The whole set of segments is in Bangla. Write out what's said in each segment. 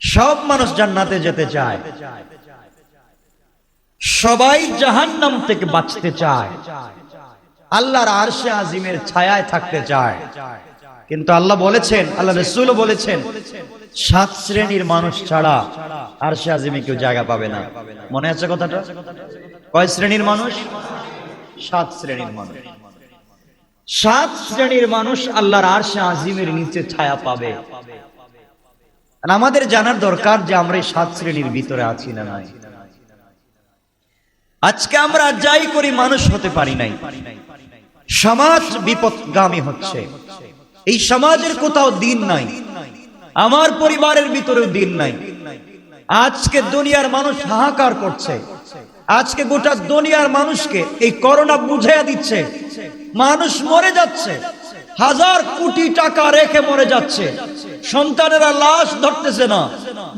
সব মানুষ জান্নাতে যেতে চায়। সবাই জাহান্নাম থেকে বাঁচতে চায়। আল্লাহর আরশে আজিমের ছায়ায় থাকতে চায়। কিন্তু আল্লাহ বলেছেন আল্লাহ রসুল বলেছেন, সাত শ্রেণির মানুষ ছাড়া আরশে আজিমে কেউ জায়গা পাবে না। মনে আছে কথাটা? কয় শ্রেণির মানুষ? সাত শ্রেণির মানুষ। সাত শ্রেণির মানুষ আল্লাহর আরশে আজিমের নিচে ছায়া পাবে। আর আমাদের জানার দরকার যে আমরা এই সাত শ্রেণির ভিতরে আছি না নাই। আজকে আমরা যাই করি মানুষ হতে পারি নাই। সমাজ বিপদগামী হচ্ছে। এই সমাজের কোথাও দিন নাই। আমার পরিবারের ভিতরেও দিন নাই। আজকে দুনিয়ার মানুষ হাহাকার করছে। আজকে গোটা দুনিয়ার মানুষকে এই করোনা বুঝাইয়া দিচ্ছে। মানুষ মরে যাচ্ছে। হাজার কোটি টাকা রেখে মরে যাচ্ছে। সন্তানেরা লাশ ধরতেছে না,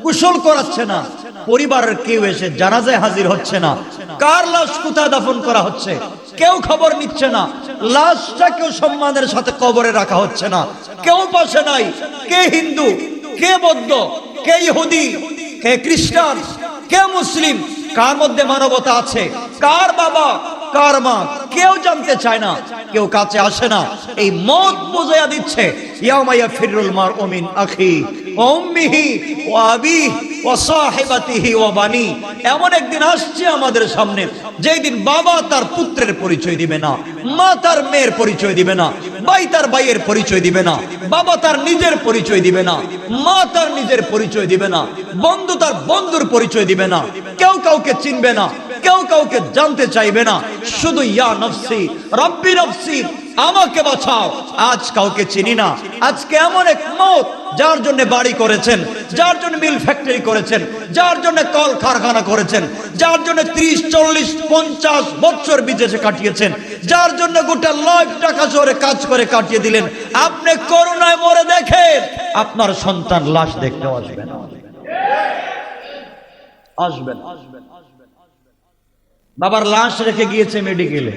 গোসল করাচ্ছে না, পরিবারের কেউ এসে জানাজায় হাজির হচ্ছে না। কার লাশ কোথায় দাফন করা হচ্ছে? কেউ খবর নিচ্ছে না। লাশটা কেউ সম্মানের সাথে কবরে রাখা হচ্ছে না। কেউ পাশে নাই। কে হিন্দু, কে বৌদ্ধ, কে ইহুদি, কে খ্রিস্টান, কে মুসলিম, কার মধ্যে মানবতা আছে? কার বাবা কার মা কেউ জানতে চায় না, কেউ কাছে আসে না। এই মত বুঝাইয়া দিচ্ছে ইয়ামাইয়া ফিরুল মার আখি ওয়া উম্মিহি ওয়া আবিহি ওয়া সাহিবাতিহি ওয়া বানি। এমন একদিন আসছে আমাদের সামনে, যেই দিন বাবা তার পুত্রের পরিচয় দিবে না, মা তার মেয়ের পরিচয় দিবে না ভাই তার ভাইয়ের পরিচয় দিবে না, বাবা তার নিজের পরিচয় দিবে না, মা তার নিজের পরিচয় দিবে না, বন্ধু তার বন্ধুর পরিচয় দিবে না, কেউ কাউকে চিনবে না কেউ কাউকে জানতে চাইবে না। শুধু ইয়া নফসি, রব্বি নফসি, আমাকে বাঁচাও। আজ কাউকে চিনি না। আজকে এমন এক মত যার জন্য বাড়ি করেছেন, যার জন্য মিল ফ্যাক্টরি করেছেন, যার জন্য কল কারখানা করেছেন, যার জন্য ত্রিশ, চল্লিশ, পঞ্চাশ বছর বিদেশে কাটিয়েছেন, যার জন্য গোটা লাখ টাকা জোরে কাজ করে কাটিয়ে দিলেন। আপনি করোনায় মরে দেখেন, আপনার সন্তান লাশ দেখতে আসবে না। আসবেন বাবার লাশ রেখে গিয়েছে মেডিকেলে।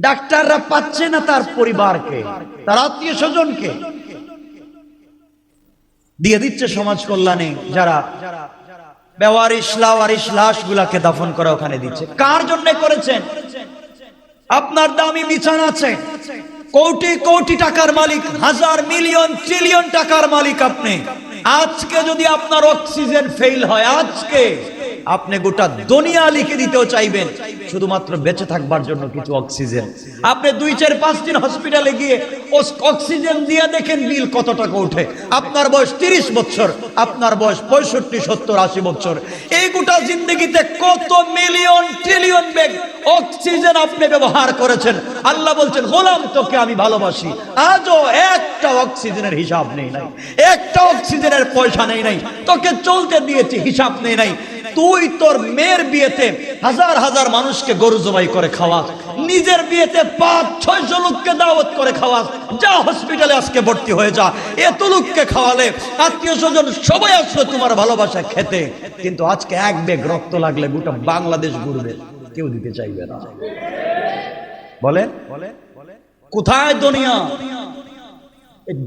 ডাক্তাররা পাচ্ছে না তার পরিবারকে, তার আত্মীয় স্বজনকে। দিয়ে দিচ্ছে সমাজ কল্যাণে যারা দাফন করে ওখানে দিচ্ছে। কার জন্য করেছেন? আপনার দামি বিছানা আছে। কোটি কোটি টাকার মালিক, হাজার মিলিয়ন, ট্রিলিয়ন টাকার মালিক আপনি। আজকে যদি আপনার অক্সিজেন ফেল হয়, আজকে আপনি গোটা দুনিয়া লিখে দিতেও চাইবেন, শুধুমাত্র বেঁচে থাকবার জন্য কিছু অক্সিজেন। আপনি দুই, চার, পাঁচ দিন হসপিটালে গিয়ে অক্সিজেন দিয়ে দেখেন বিল কত টাকা ওঠে। আপনার বয়স তিরিশ বছর, আপনার বয়স পঁয়ষট্টি, সত্তর, আশি বছর। এই গোটা জিন্দগিতে কত মিলিয়ন, ট্রিলিয়ন ব্যাগ অক্সিজেন আপনি ব্যবহার করেছেন। আল্লাহ বলছেন, গোলাম, তোকে আমি ভালোবাসি। আজও একটা অক্সিজেনের হিসাব নেই নাই। একটা অক্সিজেনের পয়সা নেই নাই। তোকে চলতে দিয়েছি, হিসাব নেই নাই। তুই তোর মেয়ের বিয়েতে হাজার হাজার মানুষকে গরু জবাই করে খাওয়াস নিজের বিয়েতে পাঁচ, ছয়শো লোককে দাওয়াত করে খাওয়াস যা হসপিটালে আজকে ভর্তি হয়ে যা, এত লোককে খাওয়ালে আত্মীয় স্বজন সবাই আসলো তোমার ভালোবাসা খেতে। কিন্তু আজকে এক বেগ রক্ত লাগলে গোটা বাংলাদেশ ঘুরবে, কেউ দিতে চাইবে না। বলে? কোথায় দুনিয়া?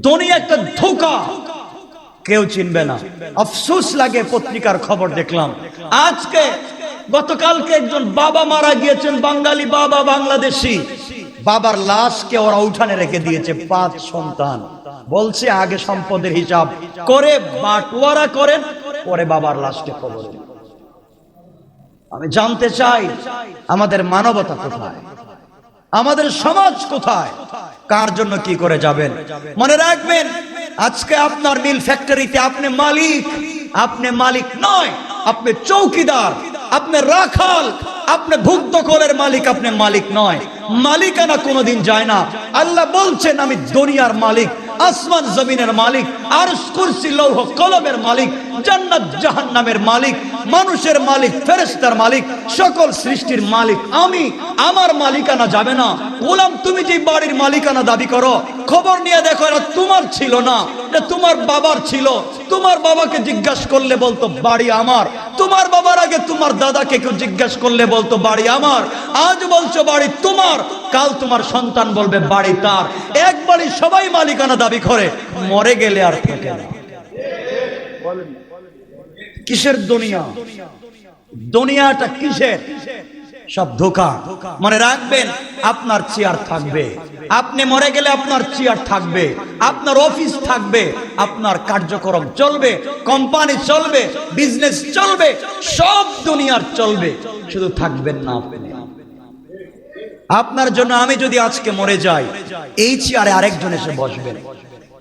দুনিয়া একটা ধোকা। কেউ চিনবে না। আফসোস লাগে পত্রিকার খবর দেখলাম। আজকে গতকালকে একজন বাবা মারা গিয়েছেন, বাঙালি বাবা বাংলাদেশি। বাবার লাশকে ওরা উঠানে রেখে দিয়েছে, পাঁচ সন্তান। বলছে, আগে সম্পদের হিসাব করে বাটোয়ারা করেন, পরে বাবার লাশকে খবর আমি জানতে চাই, আমাদের মানবতা কোথায়? আমাদের সমাজ কোথায়? কার জন্য কি করে যাবেন? মনে রাখবেন, আজকে আপনার মিল ফ্যাক্টরিতে আপনি মালিক আপনি মালিক নয়, আপনি চৌকিদার, আপনি রাখাল, আপনি ভুক্ত কলের মালিক, আপনি মালিক নয়। মালিকানা কোনোদিন যায় না। আল্লাহ বলছেন, আমি দুনিয়ার মালিক আসমান জমিনের মালিক আর কুরসি, লৌহ কলমের মালিক, জান্নাত জাহান্নামের মালিক, মানুষের মালিক ফেরেস্তার মালিক, সকল সৃষ্টির মালিক। আমি, আমার মালিকানা যাবে না। বললাম তুমি যে বাড়ির মালিকানা দাবি করো খবর নিয়ে দেখো এটা তোমার ছিল না এটা তোমার বাবার ছিল। তোমার বাবাকে জিজ্ঞাসা করলে বলতো, বাড়ি আমার। তোমার বাবার আগে তোমার দাদাকে কেউ জিজ্ঞাসা করলে বলতো, বাড়ি আমার। আজ বলছো, বাড়ি তোমার। কাল তোমার সন্তান বলবে, বাড়ি তার। এক বাড়ি সবাই মালিকানা দাবি করে, মরে গেলে আর থাকে না। কিসের দুনিয়া? দুনিয়াটা কিসের? সব ধোকা। মনে রাখবেন, আপনার চেয়ার থাকবে। আপনি মরে গেলে আপনার চেয়ার থাকবে, আপনার অফিস থাকবে, আপনার কার্যক্রম চলবে কোম্পানি চলবে বিজনেস চলবে, সব দুনিয়ার চলবে। শুধু থাকবেন না আপনি। আপনার জন্য আমি যদি আজকে মরে যাই, এই চেয়ারে আরেকজন এসে বসবেন।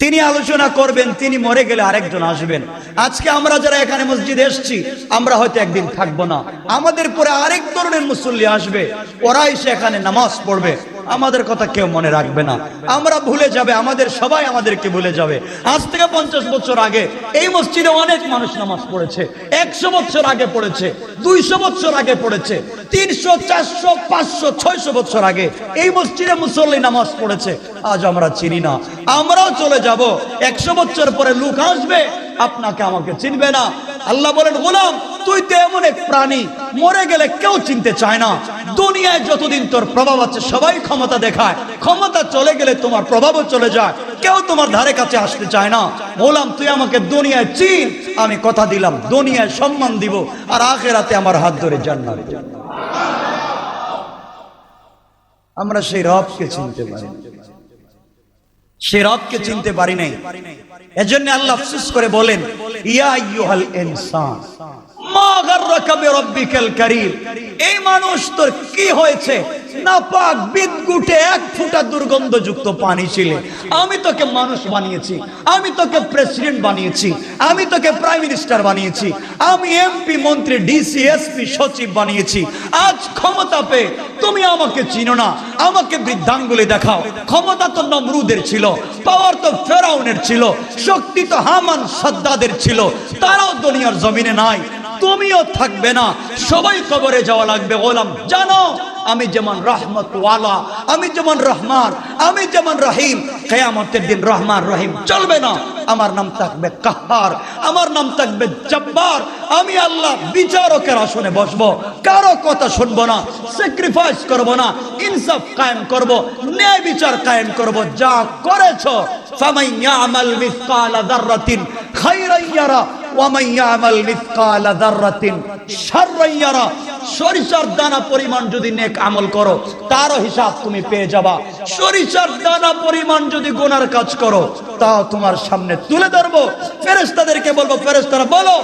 তিনি আলোচনা করবেন, তিনি মরে গেলে আরেকজন আসবেন। আজকে আমরা যারা এখানে মসজিদে এসছি, আমরা হয়তো একদিন থাকব না। আমাদের পরে আরেক ধরনের মুসল্লি আসবে, ওরাই সেখানে নামাজ পড়বে। আমাদের কথা কেউ মনে রাখবে না। আমরা ভুলে যাবে, আমাদের সবাই আমাদেরকে ভুলে যাবে। আজ থেকে পঞ্চাশ বছর আগে এই মসজিদে অনেক মানুষ নামাজ পড়েছে। একশো বছর আগে পড়েছে, দুইশো বছর আগে পড়েছে, তিনশো, চারশো, পাঁচশো, ছয়শো বছর আগে এই মসজিদে মুসল্লি নামাজ পড়েছে। আজ আমরা চিনি না। আমরাও চলে যাব। একশো বছর পরে লোক আসবে, আপনাকে আমাকে চিনবে না। আল্লাহ বলেন, গোলাম তুই তো এমন এক প্রাণী মরে গেলে কেউ চিনতে চায় না। দুনিয়ায় যতদিন তোর প্রভাব আছে, সবাই ক্ষমতা দেখায়। ক্ষমতা চলে গেলে তোমার প্রভাবও চলে যায়। কেউ তোমার ধারে কাছে আসতে চায় না। বললাম, তুই আমাকে দুনিয়ায় চিন, আমি কথা দিলাম, দুনিয়ায় সম্মান দিব আর আখেরাতে আমার হাত ধরে জান্নাত আমরা সেই রবকে চিনতে পারি। সে রবকে চিনতে পারি নাই। এজন্য আল্লাহ আফসোস করে বলেন, ইয়া আইয়ুহাল ইনসান এই মানুষ তোর কি হয়েছে? নাপাক বিদগুটে এক দুর্গন্ধযুক্ত পানি ছিলে। আমি তোকে মানুষ বানিয়েছি, আমি তোকে প্রেসিডেন্ট বানিয়েছি, আমি তোকে প্রাইম মিনিস্টার বানিয়েছি, আমি এমপি, মন্ত্রী সচিব বানিয়েছি। আজ ক্ষমতা পেয়ে তুমি আমাকে চিনো না, আমাকে বৃদ্ধাঙ্গুলি দেখাও। ক্ষমতা তো নমরুদের ছিল, পাওয়ার তো ফেরাউনের ছিল, শক্তি তো হামান সাদ্দাদের ছিল। তারাও দুনিয়ার জমিনে নাই তুমিও থাকবে না। সবাই কবরে যাওয়া লাগবে বললাম জানো, আমি যেমন রহমতওয়ালা আমি যেমন রহমান, আমি যেমন রহিম, কেয়ামতের দিন রহমান, রহিম চলবে না। আমার নাম থাকবে কাহার, আমার নাম থাকবে জব্বার। আমি আল্লাহ বিচারকের আসনে বসবো, কারও কথা শুনব না স্যাক্রিফাইস করব না, ইনসাফ কায়েম করব, ন্যায় বিচার কায়েম করব, যা করেছ। ফামাই ইয়ামাল মিসকালা যাররাতিন খাইরান দানা পরিমাণ যদি নেক আমল করো হিসাব তুমি পেয়ে যাবা। সরিষার দানা পরিমাণ যদি গোনার কাজ করো তা তোমার সামনে তুলে ধরবো। ফেরেশতাদেরকে বলব, ফেরেশতারা বলো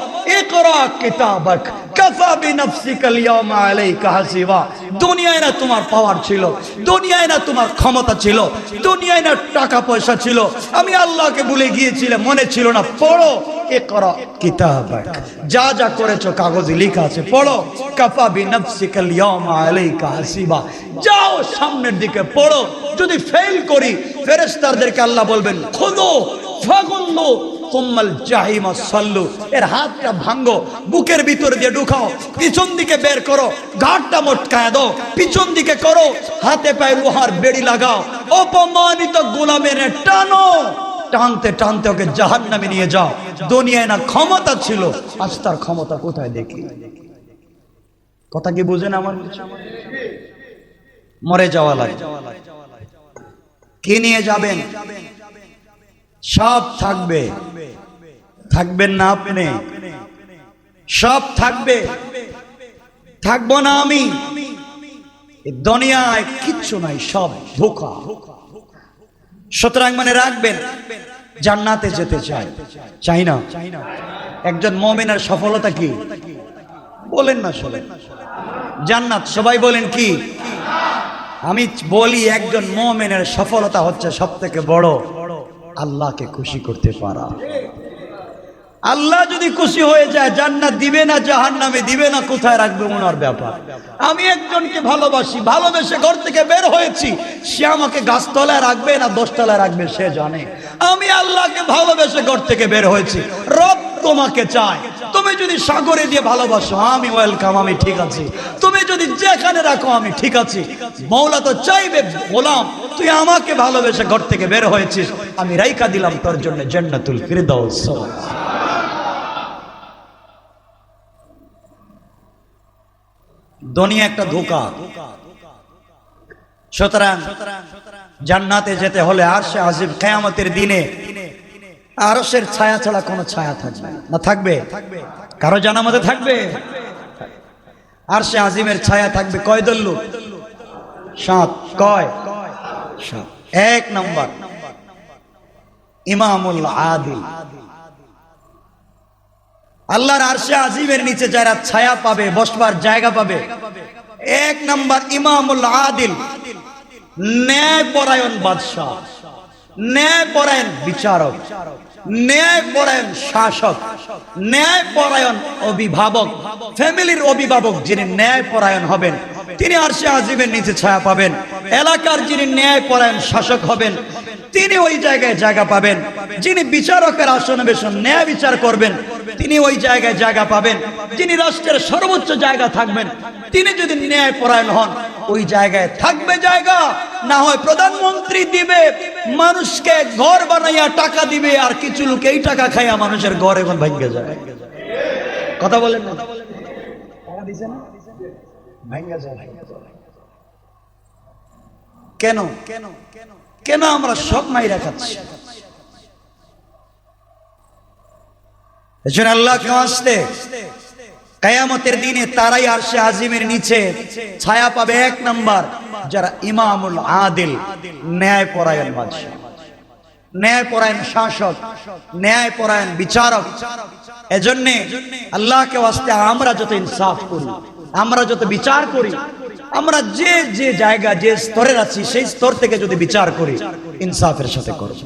হাসিবা। দুনিয়ায় না তোমার পাওয়ার ছিল, দুনিয়ায় না তোমার ক্ষমতা ছিল, দুনিয়ায় না টাকা পয়সা ছিল। আমি আল্লাহকে ভুলে গিয়েছিলাম, মনে ছিল না, পড়ো, ইকরা। কিতাবাক। যা যা করেছ, কাগজে লেখা আছে, পড়ো। কাফা বিনাফসিকা আল-ইয়াওমা আলাইকা হাসিবা। যাও সামনের দিকে, পড়ো। যদি ফেল করি, ফেরেশতাদেরকে আল্লাহ বলবেন খুদো ফাগুল্লু, তুম্মাল জাহিমা সাল্লু। এর হাতটা ভাঙ্গো, বুকের ভিতর দিয়ে ঢুকাও, পিছন দিকে বের করো ঘাটটা মটকায় দাও, পিছন দিকে করো, হাতে পায়ে লোহার বেড়ি লাগাও। অপমানিত গোলামের টানো। টানতে টানতে ওকে জাহান নামে নিয়ে যাও। দুনিয়ায় না ক্ষমতা ছিল। আজ তার ক্ষমতা কোথায় দেখি? কথা কি বুঝেন আমার মরে যাওয়া লাগে। কি নিয়ে যাবেন? সব থাকবে। থাকবেন না আপনি? সব থাকবে। থাকব না আমি। দুনিয়ায় কিচ্ছু নাই, সব ধোকা। সুতরাং মানে রাখবেন, জান্নাতে যেতে চাই। চাই না। একজন মমিনার সফলতা কি? বলেন না শোনেন জান্নাত, সবাই বলেন কি? আমি বলি একজন মমিনের সফলতা হচ্ছে সব থেকে বড় আল্লাহকে খুশি করতে পারা। আল্লাহ যদি খুশি হয়ে যায়, জান্নাত দিবে না জাহান নামে দিবে না, কোথায় রাখবে ওনার ব্যাপার? আমি একজনকে ভালোবাসি, ভালোবেসে ঘর থেকে বের হয়েছি। সে আমাকে গাছতলায় রাখবে না, দশতলায় রাখবে, সে জানে। আমি আল্লাহকে ভালোবেসে ঘর থেকে বের হয়েছি। রব তোমাকে চায়। তুমি যদি সাগরে দিয়ে ভালোবাসো, আমি ওয়েলকাম, আমি ঠিক আছি। তুমি যদি যেখানে রাখো, আমি ঠিক আছি। মৌলা তো চাইবে বলাম তুই আমাকে ভালোবেসে ঘর থেকে বের হয়েছিস। আমি রাইকা দিলাম তোর জন্য জান্নাতুল ফিরদাউস। দুনিয়া একটা ধোকা। সুতরাং জান্নাতে যেতে হলে আর সে আজিব কেয়ামতের দিনে আরসের ছায়া ছাড়া কোনো ছায়া থাকবে। না, থাকবে? কারও জানা মতে থাকবে? আর সে আজিমের ছায়া থাকবে কয় দল্লু? সাত। কয়? সাত। এক নম্বর। ইমামুল আদিল। আল্লাহর আরশে আজিমের নিচে যারা ছায়া পাবে, বসবার জায়গা পাবে। এক নাম্বার ইমামুল আদিল। ন্যায় পরায়ণ বাদশাহ। ন্যায় পরায়ণ বিচারক। ন্যায় পরায়ণ শাসক। ন্যায় পরায়ণ অভিভাবক। ফ্যামিলির অভিভাবক যিনি ন্যায় পরায়ণ হবেন, তিনি আরশে আজিমের নিচে ছায়া পাবেন। এলাকার যিনি ন্যায় পরায়ণ শাসক হবেন, তিনি ওই জায়গায় জায়গা পাবেন। যিনি বিচারকের আসনে বেশন ন্যায় বিচার করবেন তিনি ওই জায়গায় জায়গা পাবেন। যিনি রাষ্ট্রের সর্বোচ্চ জায়গা থাকবেন, তিনি যদি ন্যায় পরায়ণ হন, ওই জায়গায় থাকবে জায়গা। না হয় প্রধানমন্ত্রী দিবে, মানুষকে ঘর বানাইয়া টাকা দিবে, আর কিছু লোক এই টাকা খাইয়া মানুষের ঘর এখন ভেঙে যায়। কথা বলেন না? কেন কেন? কেন আমরা সব মাইরা খাচ্ছি। এজন্য আল্লাহকে আসতে কায়ামতের দিনে তারাই আরশে আজিমের নিচে ছায়া পাবে এক নাম্বার, যারা ইমামুল আদিল ন্যায় পরায়ণ বাদশাহ। ন্যায় পরায়ণ শাসক ন্যায় পরায়ণ বিচারক। এজন্যে আল্লাহকে ওয়াস্তে আমরা যত ইনসাফ করি, আমরা যত বিচার করি, আমরা যে যে জায়গা, যে স্তরের আছি, সেই স্তর থেকে যদি বিচার করি, ইনসাফের সাথে করব।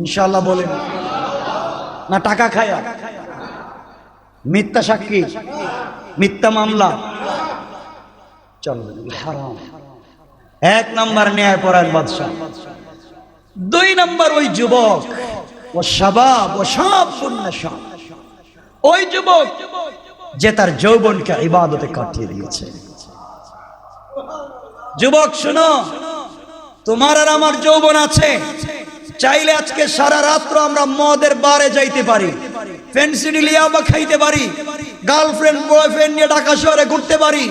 ইনশাআল্লাহ বলেন না টাকা খায়া। মিথ্যা সাক্ষী, মিথ্যা মামলা। চল হারাম। এক নম্বর ন্যায় পরায়ণ বাদশাহ। দুই নম্বর ওই যুবক, ও শাবাব, ও সব সব। ওই যুবক যে তার যৌবনকে ইবাদতে কাটিয়ে দিয়েছে। যুবক, শুনো, তোমার আর আমার যৌবন আছে। চাইলে আজকে সারা রাত্র আমরা মদের বারে যাইতে পারি ফেন্সিডিলিয়া বা খাইতে পারি, গার্লফ্রেন্ড, বয়ফ্রেন্ড নিয়ে ঢাকা শহরে ঘুরতে পারি,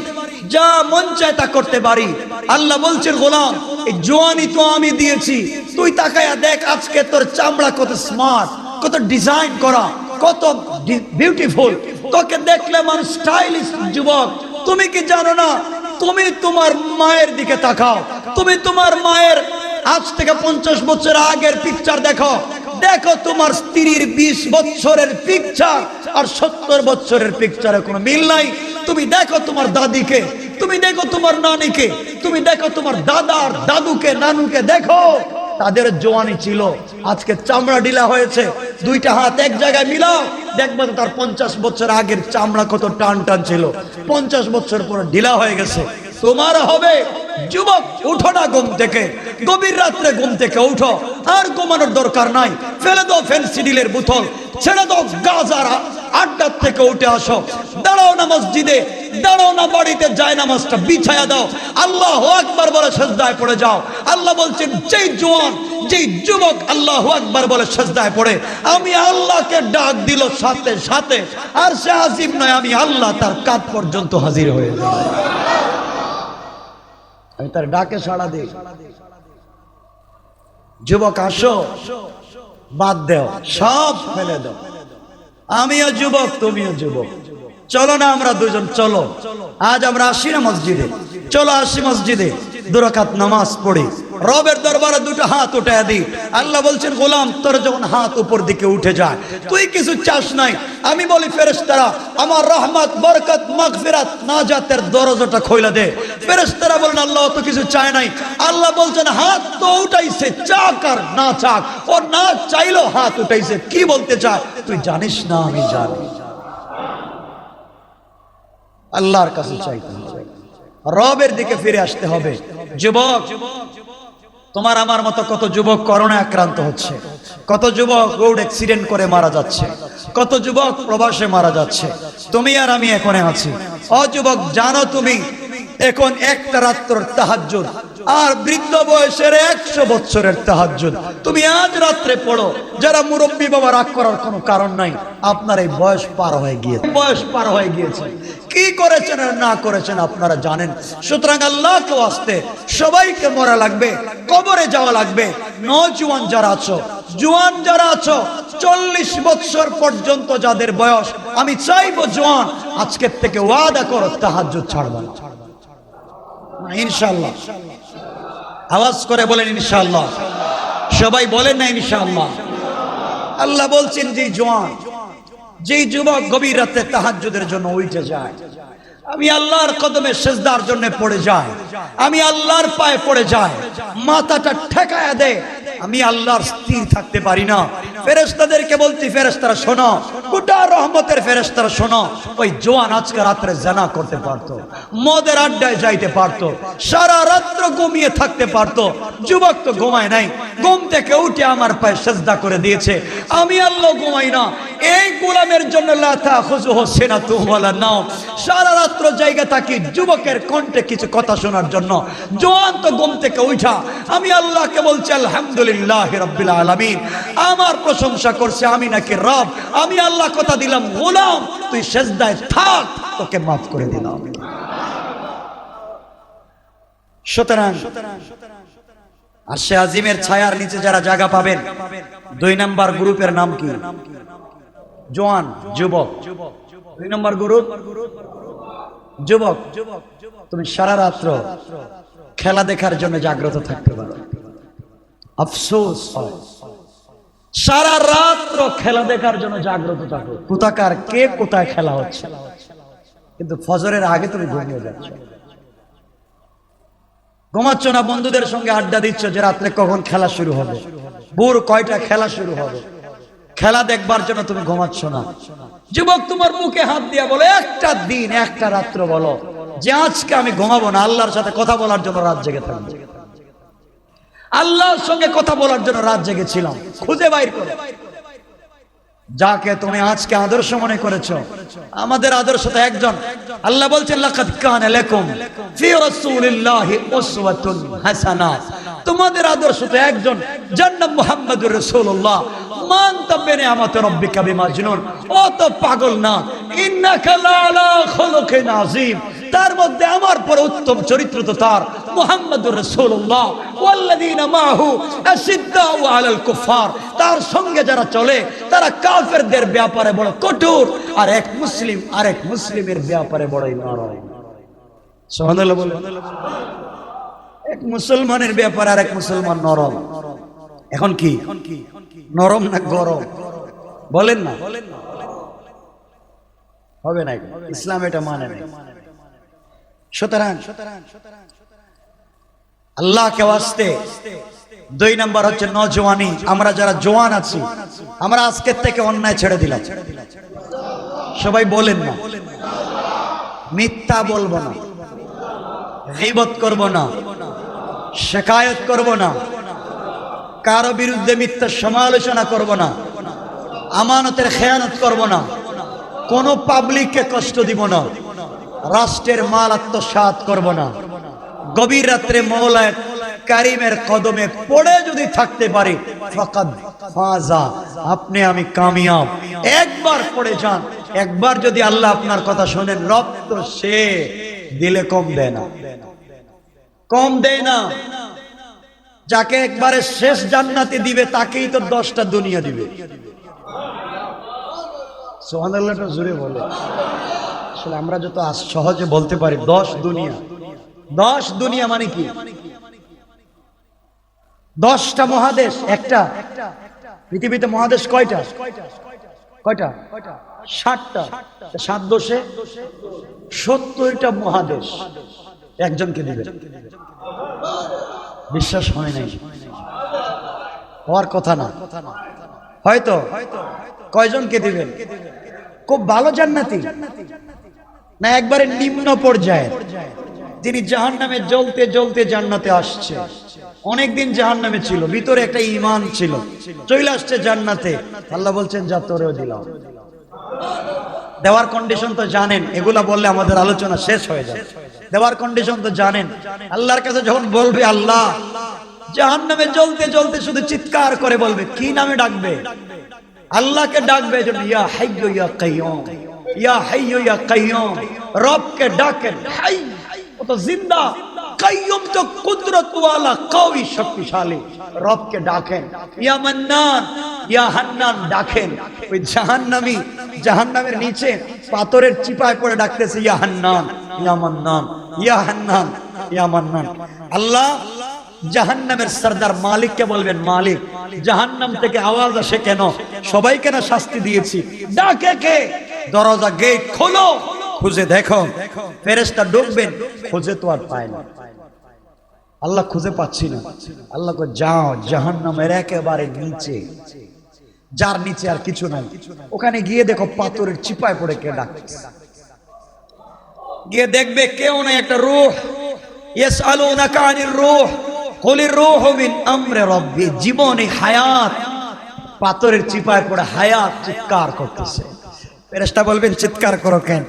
যা মন চায় তা করতে পারি। আল্লাহ বলছেন, গোলাম, এই জোয়ানি তো আমি দিয়েছি, তুই তাকায়া দেখ আজকে তোর চামড়া কত স্মার্ট, কত ডিজাইন করা, কত বিউটিফুল। তোকে দেখলে মানুষ স্টাইলিশ যুবক, তুমি কি জানো না? তুমি তোমার মায়ের দিকে তাকাও, তুমি তোমার মায়ের আজ থেকে পঞ্চাশ বছর আগের পিকচার দেখো। দেখো তোমার স্ত্রীর বিশ বছরের পিকচার আর সত্তর বছরের পিকচারে কোনো মিল নাই। তুমি দেখো তোমার দাদিকে, তুমি দেখো তোমার নানিকে, তুমি দেখো তোমার দাদার দাদুকে, নানুকে, দেখো। তাদের জোয়ানি ছিল। আজকে চামড়া ঢিলা হয়েছে। দুইটা হাত এক জায়গায় মিলাও। দেখব তার পঞ্চাশ বছর আগের চামড়া কত টান টান ছিল। পঞ্চাশ বছর পর ঢিলা হয়ে গেছে। তোমার হবে। যুবক, উঠো না ঘুম থেকে। গভীর রাত্রে ঘুম থেকে উঠো। আর ঘুমানোর দরকার নাই। ফেলে দাও ফেন্সিডিলের বোতল। ছেড়ে দাও গাজারা। আড্ডার থেকে উঠে আসো। দাঁড়াও না মসজিদে। দাঁড়াও না বাড়িতে। যায় নামাজটা বিছায়া দাও। আল্লাহ আকবার বলে সেজদায় পড়ে যাও। আল্লাহ বলছেন, যেই জোয়ান, যেই যুবক আল্লাহ আকবার বলে সেজদায় পড়ে, আমি আল্লাহকে ডাক দিল সাথে সাথে। আর সে আজিম নয়, আমি আল্লাহ তার কাজ পর্যন্ত হাজির হয়ে যাই। আমি তার ডাকে সাড়া দিই। যুবক, আসো। বাদ দেও। সব ফেলে দাও। আমিও যুবক, তুমিও যুবক। চলো না আমরা দুজন, চলো। আজ আমরা আসি না মসজিদে। চলো আসি মসজিদে। দুরাকাত নামাজ পড়ি। রবের দরবারে দুটো হাত উঠে দিই। আল্লাহ বলছেন, গোলাম, তোর যখন হাত উপর দিকে উঠে যায়, তুই কিছু চাস নাই? আমি বলি, ফেরেশতারা, আমার রহমত, বরকত, মাগফিরাত, নাজাতের দরজাটা খোলা দে। ফেরেশতারা বলেন আল্লাহ তো কিছু চায় নাই। আল্লাহ বলছেন, হাত তো উঠাইছে, চাক আর না চাক, ও না চাইলো হাত উঠাইছে, কি বলতে চায়? তুই জানিস না, আমি জানি। আল্লাহর কাছে চাইতে হবে। রবের দিকে ফিরে আসতে হবে। যুবক তোমার আমার মতো কত যুবক করোনা আক্রান্ত হচ্ছে, কত যুবক রোড অ্যাক্সিডেন্ট করে মারা যাচ্ছে, কত যুবক প্রবাসে মারা যাচ্ছে। তুমি আর আমি এখানে আছি। অযুবক, জানো তুমি এখন একটা রাত্র তাহাজ্জুদ। আর বৃদ্ধ বয়সের একশো বছরের তাহাজ্জুদ। তুমি আজ রাত্রে পড়ো। যারা মুরব্বী বাবা রাগ করার কোনো কারণ নাই, আপনার এই বয়স পার হয়ে গিয়ে বয়স পার হয়ে গিয়েছে। কি করেছেন আর না করেছেন আপনারা জানেন। সুতরাং আল্লাহকে আসতে সবাইকে মরা লাগবে, কবরে যাওয়া লাগবে। নজওয়ান যারা আছো, জুয়ান যারা আছো, চল্লিশ বছর পর্যন্ত যাদের বয়স, আমি চাইব জোয়ান, আজকের থেকে ওয়াদা করো, তাহাজ্জুদ ছাড়বা না। ইনশাল্লাহ আওয়াজ করে বলেন ইনশাল্লাহ সবাই বলেন না ইনশাল্লাহ আল্লাহ বলছেন যে, জোয়ান, যেই যুবক গভীর রাতে তাহাজুদের জন্য উঠে যায়, আমি আল্লাহর কদমে সেজদার জন্য পড়ে যাই, আমি আল্লাহর পায়ে পড়ে যাই, মাথাটা ঠেকায়া দে আমি আল্লাহর স্থির থাকতে পারি না। ফেরেস্তাদেরকে বলছি ফেরেস্তারা শোনো, গোটা রহমতের ফেরেস্তারা শোনো, ওই জোয়ান আজকে রাত্রে জানা করতে পারতো, মদের আড্ডায় যাইতে পারতো, সারা রাত্র ঘুমিয়ে থাকতে পারতো, যুবক তো ঘুমায় নাই, ঘুম থেকে উঠে আমার পায়ে সেজদা করে দিয়েছে, আমি আল্লাহ ঘুমাই না, এই গোলামের জন্য লাথা খুশু হচ্ছে না তুমালা নাও সারা রাত্র জায়গা থাকি যুবকের কণ্ঠে কিছু কথা শোনার জন্য, জোয়ান তো ঘুম থেকে উঠা, আমি আল্লাহকে বলছি, আলহামদুলিল্লাহ রব্বিল আলামিন। আমার প্রশংসা করছে আমি নাকি রব। আমি আল্লাহ কথা দিলাম, গোলাম, তুই সেজদায় থাক, তোকে মাফ করে দিলাম সুতরাং আর সে আজিমের ছায়ার নিচে যারা জায়গা পাবেন, দুই নাম্বার গ্রুপের নাম কি? জোয়ান, যুবক। দুই নম্বর গ্রুপ? যুবক। তুমি সারা রাত্র খেলা দেখার জন্য জাগ্রত থাকতে পারো। আফসোস। হয়। সারা রাত্র খেলা দেখার জন্য জাগ্রত থাকো। কোথাকার কে কোথায় খেলা হচ্ছে? কিন্তু ফজরের আগে তুমি ঘুমিয়ে যাচ্ছ। ঘুমাচ্ছ না বন্ধুদের সঙ্গে আড্ডা দিচ্ছ যে রাত্রে কখন খেলা শুরু হবে। ভোর কয়টা খেলা শুরু হবে? খেলা দেখবার জন্য তুমি ঘুমাচ্ছ না। যুবক তোমার মুখে হাত দিয়া বলো একটা দিন একটা রাত্র বলো। যে আজকে আমি ঘুমাবো না আল্লাহর সাথে কথা বলার জন্য রাত জেগে থাকব। আল্লাহর সঙ্গে কথা বলার জন্য রাত জেগেছিলাম। খুঁজে বাইর করে। যাকে তুমি আজকে আদর্শ মনে করেছ, আমাদের আদর্শ তো একজন। আল্লাহ বলছেন তোমাদের আদর্শ তো একজন, জান্নাত মুহাম্মদুর রাসূলুল্লাহ। তার মধ্যে আমার পর উত্তম চরিত্র তো তার। তার সঙ্গে যারা চলে, তারা কাফেরদের ব্যাপারে বড় কঠোর। আর এক মুসলিম আর এক মুসলিমের ব্যাপারে বড়ই নরম। এক মুসলমানের ব্যাপারে আর এক মুসলমান নরম। এখন কি? নরম না গরম? বলেন না। হবে না ইসলাম এটা মানে না সুতরাং আল্লাহকে ওয়াস্তে দুই নাম্বার হচ্ছে নজওয়ানি। আমরা যারা জোয়ান আছি, আমরা আজকের থেকে অন্যায় ছেড়ে দিলাম। সবাই বলেন না। মিথ্যা বলব না। গীবত করব না। শেখায়ত করব না। কারও বিরুদ্ধে মিথ্যা সমালোচনা করব না, আমানতের খেয়ানত করব না, কোনো পাবলিককে কষ্ট দিব না, রাষ্ট্রের মাল আত্মসাত করব না। গভীর রাত্রে মৌলায় কারিমের কদমে পড়ে যদি থাকতে পারি আপনি আমি কামিয়াব। একবার পড়ে যান, একবার যদি আল্লাহ আপনার কথা শোনেন, রব তো সে দিলে কম দেয় না। কম দেয় না। যাকে একবারে শেষ জান্নাতে দিবে, তাকেই তো দশটা দুনিয়া দিবে। জুড়ে বলে। আসলে আমরা যত সহজে বলতে পারি, দশ দুনিয়া। দশ দুনিয়া মানে কি? দশটা মহাদেশ, একটা। পৃথিবীতে মহাদেশ কয়টা? কয়টা? ষাটটা। সাত দোষে সত্তরটা মহাদেশ একজনকে দিবে। বিশ্বাস হয় নাই। হওয়ার কথা না। হয়তো কয়জনকে দিবেন? খুব ভালো জান্নাতি। না, একবারে নিম্ন পর্যায়ে তিনি জাহান নামে জ্বলতে জ্বলতে জান্নাতে আসছে। অনেকদিন জাহান নামে ছিল, ভিতরে একটা ইমান ছিল। চলে আসছে জান্নাতে। আল্লাহ বলছেন, যা তোরেও দিলাম। দেওয়ার কন্ডিশন তো জানেন, এগুলা বললে আমাদের আলোচনা শেষ হয়ে যায় দেওয়ার কন্ডিশন তো জানেন। আল্লাহর কাছে যখন বলবে আল্লাহ জাহান নামে জ্বলতে জ্বলতে শুধু চিৎকার করে বলবে, কি নামে ডাকবে? আল্লাহকে ডাকবে ইয়া হাইয়্যু, ইয়া কাইয়ুম ইয়া হাইয়্যু, ইয়া কাইয়ুম রবকে ডাকেন, হাই, ও তো জিন্দা কাইয়ুম তো কুদরত ওয়ালা কওয়ি শক্তিশালী, রবকে ডাকেন, ইয়া মান্নান, ইয়া হান্নান ডাকেন, ওই জাহান্নামী, জাহান্নামের নিচে পাথরের চিপায় পড়ে ডাকতেছে, ইয়া হান্নান ইয়া মান্নান ইয়া হান্নান ইয়া মান্নান আল্লাহ জাহান্নামের সর্দার মালিককে বলবেন, মালিক, জাহান্নাম থেকে আওয়াজ আসে কেন? সবাইকে না শাস্তি দিয়েছি? ডাকে কে? দরজা, গেট খোলো, খুঁজে দেখো। ফেরেশতা ঢুকবেন খুঁজে তো আর পায় না। আল্লাহ খুঁজে পাচ্ছি না। আল্লাহ যাও, জাহান্নামের একেবারে নিচে। যার নিচে আর কিছু নাই। ওখানে গিয়ে দেখো পাথরের চিপায় পড়ে কে ডাকছে? গিয়ে দেখবে কেউ নাই একটা রূহ। ইয়াসআলুনাকা আনির রূহ। কুলির রূহু মিন আমরি রাব্বি। জীবনে হায়াত, পাথরের চিপায় পড়ে হায়াত চিৎকার করতেছে। ফেরেশতা বলবেন, চিৎকার করো কেন?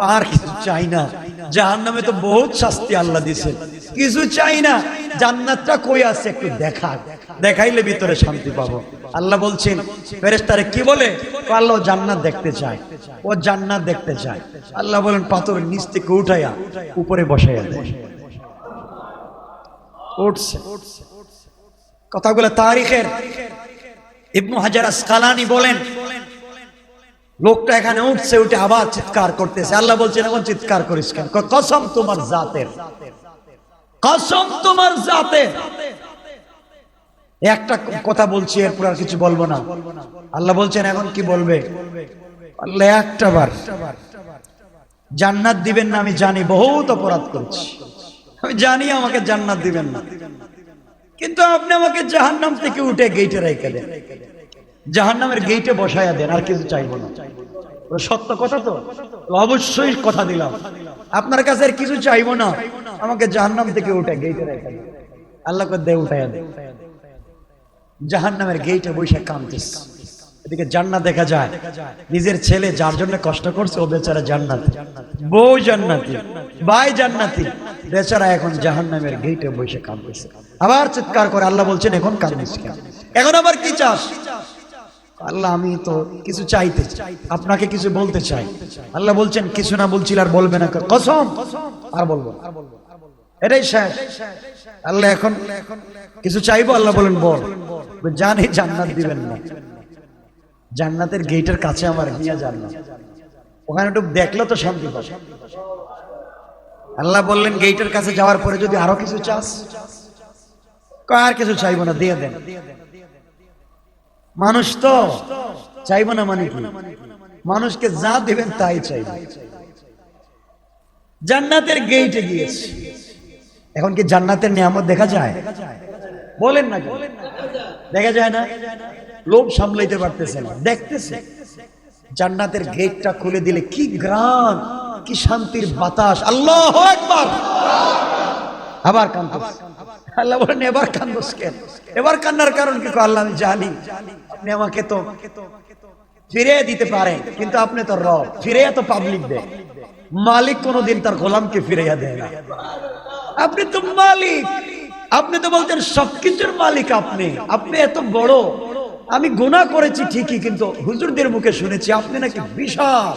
আর কিছু চাই না। জাহান্নামে তো বহুত শাস্তি আল্লাহ দিয়েছেন কিছু চাই না। জান্নাতটা কই আছে একটু দেখা। দেখাইলে ভিতরে শান্তি পাবো। আল্লাহ বলছেন, ফেরেশতারে কি বলে? আল্লাহ জান্নাত দেখতে চায়। ও জান্নাত দেখতে চায়। আল্লাহ বলেন, পাথরের নিচ থেকে উঠাইয়া উপরে বসাইয়া দেয়। উঠছে। কথাগুলো তারিখের। ইবনু হাজার আসকালানি বলেন, লোকটা এখানে উঠছে, উঠে আবার চিৎকার করতেছে। আল্লাহ বলছেন, এখন চিৎকার করিস কেন? কসম তোমার জাতের। কসম তোমার জাতের। একটা কথা বলছি, এরপর আর কিছু বলব না। আল্লাহ বলছেন, এখন কি বলবে? আল্লাহ একটা বার জান্নাত দিবেন না, আমি জানি, বহুত অপরাধ করছি। আমি জানি আমাকে জান্নাত দিবেন না। কিন্তু আপনি আমাকে জাহান্নাম থেকে উঠে গেটে রেখে দেন। জাহান্নামের গেটে বসায়া দেন, আর কিছু চাইব না। সত্য কথা তো? অবশ্যই কথা দিলাম। আপনার কাছে আর কিছু চাইব না, আমাকে জাহান্নাম থেকে উঠে গেটে রেখে দেন। আল্লাহ করে দে। দেন জাহান্নামের গেটে বসে কামতেস এদিকে জান্নাত দেখা যায়। নিজের ছেলে যার জন্য কষ্ট করছে, ও বেচারা জান্নাত। বউ জান্নাতি, ভাই জান্নাতি। বেচারা এখন জাহান্নামের গেটে বসে কাঁদতেছে। আবার চিৎকার করে আল্লাহ বলছেন, এখন কাঁদিস এখন আবার কি চাস? আল্লাহ, আমি তো কিছু চাইতে চাই। আপনাকে কিছু বলতে চাই। আল্লাহ বলছেন, কিছু না বলছিল আর বলবে না। কসম? আর বলব এটাই শেষ। আল্লাহ এখন কিছু চাইব? আল্লাহ বলেন, বল। জানি জান্নাত দিবেন না। জান্নাতের গেটের কাছে আমার নিয়ে যান না। ওখানে একটু দেখলে তো শান্তি পাবে। আল্লাহ বললেন গেটের কাছে যাওয়ার পরে যদি আরও কিছু চাস আর কিছু চাইব না, দিয়ে দেন। মানুষ তো চাইব না মানে কি? মানুষকে যা দিবেন তাই চাইবে। জান্নাতের গেটে গিয়েছে। এখন কি জান্নাতের নিয়ামত দেখা যায়? বলেন না দেখা যায় না? লোভ সামলাইতে পারতেছে না। দেখতেছে। জান্নাতের গেটটা খুলে দিলে কি গ্রাম কি শান্তির বাতাস। আল্লাহ একবার আবার কান্দোস। আল্লাহ বলেন, এবার কান্দোস কেন? এবার কান্নার কারণ কি? আল্লাহ আমি জানি। আপনি আমাকে তো ফিরে দিতে পারেন, কিন্তু আপনি তো রব। ফিরে তো পাবলিক দেয় মালিক কোনোদিন তার গোলামকে ফিরাইয়া দেয় না। আপনি তো মালিক। আপনি তো বলছেন সবকিছুর মালিক আপনি। আপনি এত বড়। আমি গুনাহ করেছি ঠিকই, কিন্তু হুজুরদের মুখে শুনেছি আপনি নাকি বিশাল।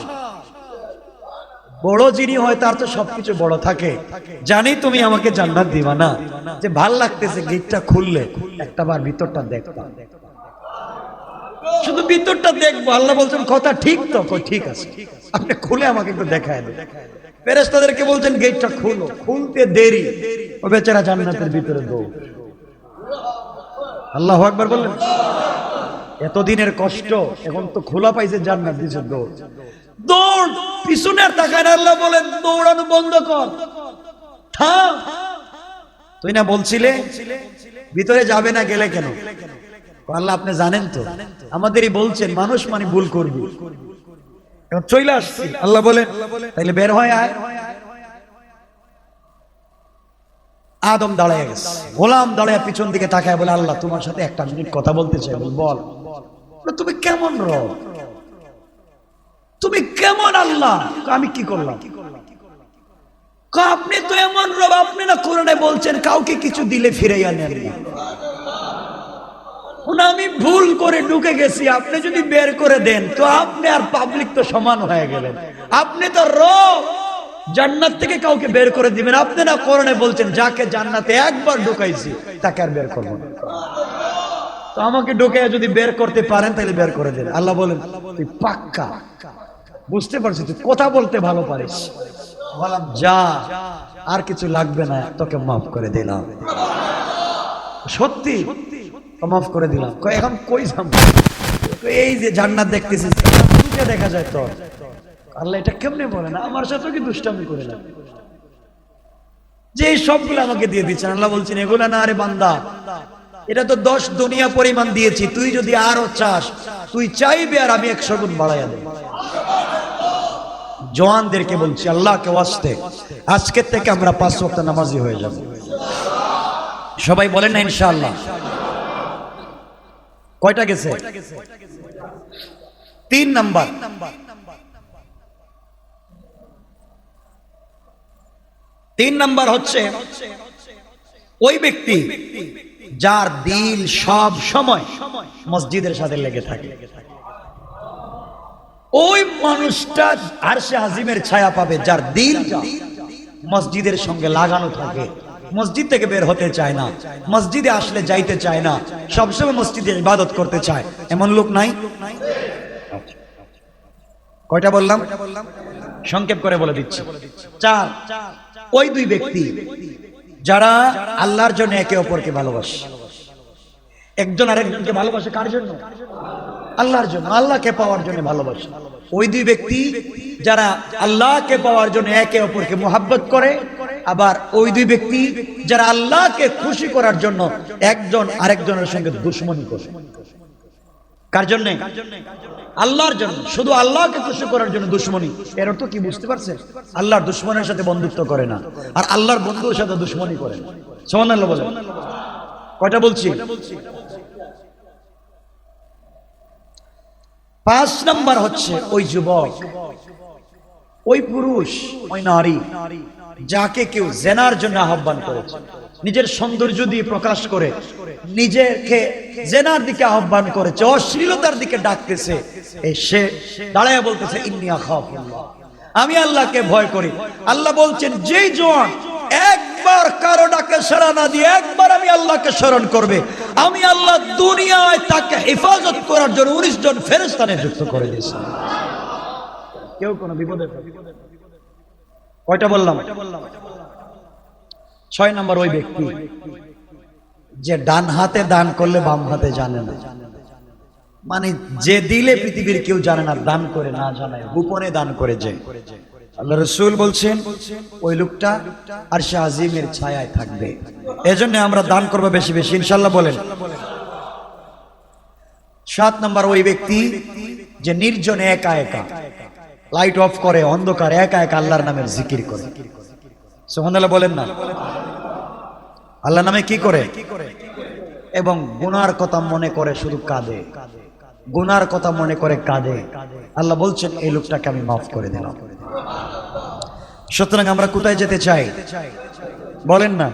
বড় যিনি হয়, তার তো সবকিছু বড় থাকে। জানি তুমি আমাকে জান্নাত দিবা না। যে ভালো লাগতেছে গেটটা খুললে, একটা বার ভিতরটা দেখতাম শুধু ভিতরটা দেখব আল্লাহ বলছেন, কথা ঠিক তো? ঠিক আছে। আপনি খুলে আমাকে একটু দেখায় দেন। ফেরেশতাদেরকে বলছেন, গেটটা খুলো। খুলতে দেরি। ও বেচারা জান্নাতের ভিতরে দৌড়। আল্লাহ একবার বললেন, এতদিনের কষ্ট, এখন তো খোলা পাইছে জান্নাত দিছে দৌড়। দৌড়, পিছনে তাকায় আল্লাহ বলেন, দৌড়ানো বন্ধ কর। থাম। তুই না বলছিলে, ভিতরে যাবে না, গেলে কেন? আল্লাহ, আপনি জানেন তো, আমাদেরই বলছেন, মানুষ মানে ভুল করবি। এখন চলে আসছি। আল্লাহ বলেন তাইলে বের হয় আয় আদম দাঁড়ায় গেছে। গোলাম দাঁড়ায় পিছন দিকে তাকায় বলে আল্লাহ তোমার সাথে একটা মিনিট কথা বলতে চাই বল। তুমি কেমন রব? তুমি কেমন আল্লাহ? আমি কি করলাম? আপনি তো এমন রব আপনি না কোরআনে বলছেন কাউকে কিছু দিলে ফিরাইয়া নেন না না, আমি ভুল করে ঢুকে গেছি, আপনি যদি বের করে দেন, তো আপনি আর পাবলিক তো সমান হয়ে গেলেন। আপনি তো র জান্নাত থেকে কাউকে বের করে দিবেন। আপনি না কোরআনে বলছেন, যাকে জান্নাতে একবার ঢুকাইছি, তাকে আর বের করব তো আমাকে ঢুকে যদি বের করতে পারেন, তাহলে বের করে দেন। আল্লাহ বলেন, তুই পাক্কা। বুঝতে পারছি তুই কথা বলতে ভালো পারিস। বললাম, যা, আর কিছু লাগবে না, তোকে মাফ করে দিলাম। সত্যি? মাফ করে দিলাম। এখন কই যাম এই যে জান্নাত দেখতেছিস দেখা যায় তো। আল্লাহ এটা কেমনে বলে না? আমার সাথে কি দুষ্টামি করে না যে সবগুলো আমাকে দিয়ে দিচ্ছেন আল্লাহ বলছেন, এগুলা না আরে বান্দা। এটা তো দশ দুনিয়া পরিমাণ দিয়েছি, তুই যদি আরও চাস, তুই চাইবে আর আমি একশো গুণ বাড়াইয়া দেব। জওয়ানদেরকে বলছি, আল্লাহকে ওয়াস্তে, আজকের থেকে আমরা পাঁচ ওয়াক্ত নামাজি হয়ে যাব। সবাই বলেন না, ইনশাআল্লাহ। কয়টা গেছে? তিন নাম্বার। তিন নাম্বার হচ্ছে, ওই ব্যক্তি যার দিল সব সময় মসজিদের সাথে লেগে থাকে। ওই মানুষটা আর সে আজিমের ছায়া পাবে, যার দিল মসজিদের সঙ্গে লাগানো থাকে। মসজিদ থেকে বের হতে চায় না। মসজিদে আসলে যাইতে চায় না। সবসময় মসজিদে ইবাদত করতে চায়। এমন লোক নাই? কয়টা বললাম? সংক্ষেপ করে বলে দিচ্ছি। চার, ওই দুই ব্যক্তি যারা আল্লাহর জন্য একে অপরকে ভালোবাসে। একজন আরেকজনকে ভালোবাসে কার জন্য? আল্লাহর জন্য, আল্লাহকে পাওয়ার জন্য ভালোবাসে। ওই দুই ব্যক্তি যারা আল্লাহকে পাওয়ার জন্য একে অপরকে মোহাব্বত করে আবার ওই দুই ব্যক্তি যারা আল্লাহকে খুশি করার জন্য একজন আরেকজনের সঙ্গে দুশ্মনী করে। কার জন্য? আল্লাহর জন্য। শুধু আল্লাহকে খুশি করার জন্য দুশ্মনী। এর অর্থ কি বুঝতে পারছেন? আল্লাহর দুশ্মনের সাথে বন্ধুত্ব করে না। আর আল্লাহর বন্ধুর সাথে দুশ্মনী করে। সোমান আল্লাহ বলে কয়টা বলছি? পাঁচ নাম্বার হচ্ছে ওই যুবক। ওই পুরুষ, ওই নারী। যাকে কেউ জেনার জন্য আহ্বান করেছে। নিজের সৌন্দর্য দিয়ে প্রকাশ করে নিজেকে জেনার দিকে আহ্বান করেছে, অশ্লীলতার দিকে ডাকতেছে। সে দাঁড়ায় বলতেছে ইন্নিয়া খাফুল্লাহ আমি আল্লাহকে ভয় করি। আল্লাহ বলছেন, যেই জোয়ান একবার কারও ডাকে সাড়া না দিয়ে একবার আমি আল্লাহকে স্মরণ করবে। আমি আল্লাহ দুনিয়ায় তাকে হেফাজত করার জন্য উনিশ জন ফেরেস্তানে যুক্ত করে দিয়েছি। কেউ কোনো বিপদে। কয়টা বললাম? ছয় নম্বর ওই ব্যক্তি যে ডান হাতে দান করলে বাম হাতে জানে না। মানে যে দিলে পৃথিবীর কেউ জানে না, দান করে না জানায়, গোপনে দান করে যে। আল্লাহ রসুল বলছেন, ওই লোকটা আর সে আজিমের ছায়ায় থাকবে। এজন্য আমরা দান করব বেশি বেশি, ইনশাল্লাহ বলেন। সাত নম্বর ওই ব্যক্তি যে নির্জনে একা একা। লাইট অফ করে, অন্ধকার, একা একা আল্লাহর নামের জিকির করে। সোহানাল্লাহ বলেন না? আল্লাহ নামে কি করে? এবং গুনার কথা মনে করে শুধু কাঁদে। গুনার কথা মনে করে কাঁদে। আল্লাহ বলছেন, এই লোকটাকে আমি মাফ করে দিলাম। সুতরাং আমরা কোথায় যেতে চাই? বলেন না?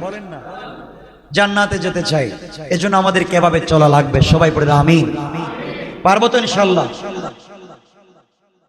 জান্নাতে যেতে চাই। এজন্য আমাদের কেভাবে চলা লাগবে। সবাই পড়ে আমিন। পার্বত ইনশাল্লাহ